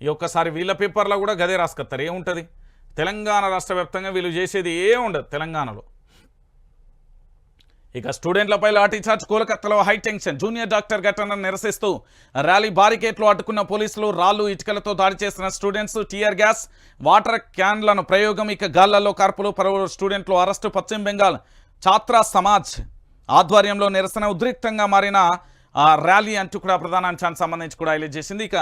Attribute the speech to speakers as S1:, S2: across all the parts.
S1: ఈ ఒక్కసారి వీళ్ళ పేపర్లో కూడా గదే రాసుకొస్తారు ఏముంటుంది? తెలంగాణ రాష్ట్ర వ్యాప్తంగా వీళ్ళు చేసేది ఏ ఉండదు తెలంగాణలో. ఇక స్టూడెంట్లపై లాఠీచార్జ్ కోలకత్తాలో హై టెన్షన్. జూనియర్ డాక్టర్ ఘటనను నిరసిస్తూ ర్యాలీ బారికేట్లు అడ్డుకున్న పోలీసులు రాళ్ళు ఇటుకలతో దాడి చేసిన స్టూడెంట్స్ టీఆర్ గ్యాస్ వాటర్ క్యాన్లను ప్రయోగం ఇక గాళ్ళలో కార్పులు పలువురు స్టూడెంట్లు అరెస్టు పశ్చిమ బెంగాల్ ఛాత్ర సమాజ్ ఆధ్వర్యంలో నిరసన ఉద్రిక్తంగా మారిన ర్యాలీ అంటూ కూడా ప్రధాన అంశానికి సంబంధించి కూడా హైలైట్ చేసింది. ఇక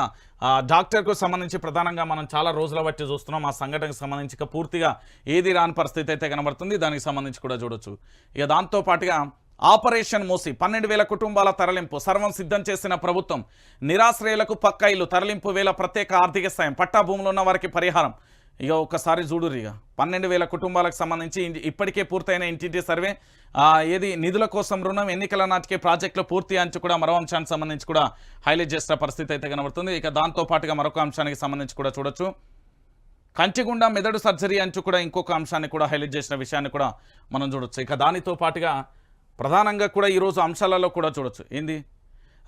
S1: డాక్టర్కు సంబంధించి ప్రధానంగా మనం చాలా రోజుల బట్టి చూస్తున్నాం. ఆ సంఘటనకు సంబంధించి ఇక పూర్తిగా ఏది రాని పరిస్థితి అయితే కనబడుతుంది. దానికి సంబంధించి కూడా చూడొచ్చు. ఇక దాంతో పాటుగా ఆపరేషన్ మోసి పన్నెండు వేల కుటుంబాల తరలింపు సర్వం సిద్ధం చేసిన ప్రభుత్వం నిరాశ్రయులకు పక్క ఇల్లు తరలింపు వేల ప్రత్యేక ఆర్థిక సాయం పట్టా భూములు ఉన్న వారికి పరిహారం ఇక ఒక్కసారి చూడురు ఇక. పన్నెండు వేల కుటుంబాలకు సంబంధించి ఇప్పటికే పూర్తయిన ఇంటింటి సర్వే. ఏది నిధుల కోసం రుణం ఎన్నికల నాటికే ప్రాజెక్టులు పూర్తి అంచు కూడా మరో అంశానికి సంబంధించి కూడా హైలైట్ చేసిన పరిస్థితి అయితే కనబడుతుంది. ఇక దాంతో పాటుగా మరొక అంశానికి సంబంధించి కూడా చూడొచ్చు. కంచిగుండా మెదడు సర్జరీ అంచు కూడా ఇంకొక అంశాన్ని కూడా హైలైట్ చేసిన విషయాన్ని కూడా మనం చూడొచ్చు. ఇక దానితో పాటుగా ప్రధానంగా కూడా ఈరోజు అంశాలలో కూడా చూడొచ్చు. ఏంది?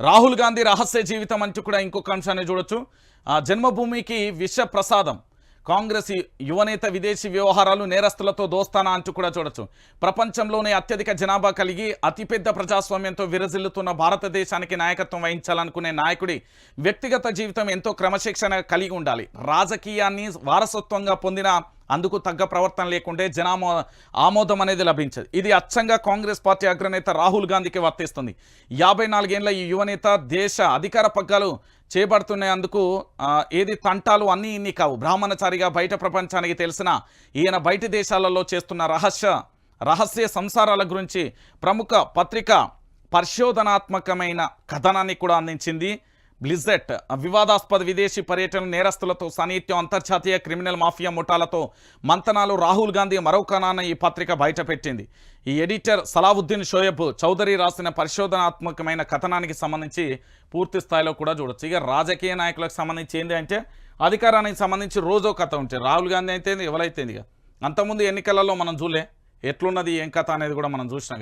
S1: రాహుల్ గాంధీ రహస్య జీవితం అంటూ కూడా ఇంకొక అంశాన్ని చూడొచ్చు. ఆ జన్మభూమికి విష ప్రసాదం కాంగ్రెస్ యువనేత విదేశీ వ్యవహారాలు నేరస్తులతో దోస్తానా అంటూ కూడా చూడొచ్చు. ప్రపంచంలోనే అత్యధిక జనాభా కలిగి అతిపెద్ద ప్రజాస్వామ్యంతో విరజిల్లుతున్న భారతదేశానికి నాయకత్వం వహించాలనుకునే నాయకుడి వ్యక్తిగత జీవితం ఎంతో క్రమశిక్షణ కలిగి ఉండాలి. రాజకీయాన్ని వారసత్వంగా పొందిన అందుకు తగ్గ ప్రవర్తన లేకుంటే జనామో ఆమోదం అనేది లభించదు. ఇది అచ్చంగా కాంగ్రెస్ పార్టీ అగ్రనేత రాహుల్ గాంధీకి వర్తిస్తుంది. యాభై నాలుగేళ్ళ ఈ యువనేత దేశ అధికార పగ్గాలు చేపడుతున్నందుకు ఏది తంటాలు అన్నీ ఇన్ని కావు. బ్రాహ్మణచారిగా బయట ప్రపంచానికి తెలిసిన ఈయన బయట దేశాలలో చేస్తున్న రహస్య రహస్య సంసారాల గురించి ప్రముఖ పత్రిక పరిశోధనాత్మకమైన కథనాన్ని కూడా అందించింది. బ్లిజెట్ వివాదాస్పద విదేశీ పర్యటన నేరస్తులతో సాన్నిహిత్యం అంతర్జాతీయ క్రిమినల్ మాఫియా ముఠాలతో మంతనాలు రాహుల్ గాంధీ మరో ఈ పత్రిక బయటపెట్టింది. ఈ ఎడిటర్ సలావుద్దీన్ షోయబ్ చౌదరి రాసిన పరిశోధనాత్మకమైన కథనానికి సంబంధించి పూర్తి స్థాయిలో కూడా చూడొచ్చు. ఇక రాజకీయ నాయకులకు సంబంధించి ఏంటి అంటే అధికారానికి సంబంధించి రోజో కథ ఉంటుంది రాహుల్ గాంధీ అయితే ఎవరైతే ఇక. అంతకుముందు ఎన్నికలలో మనం చూలే ఎట్లున్నది ఏం కథ అనేది కూడా మనం చూసినాం.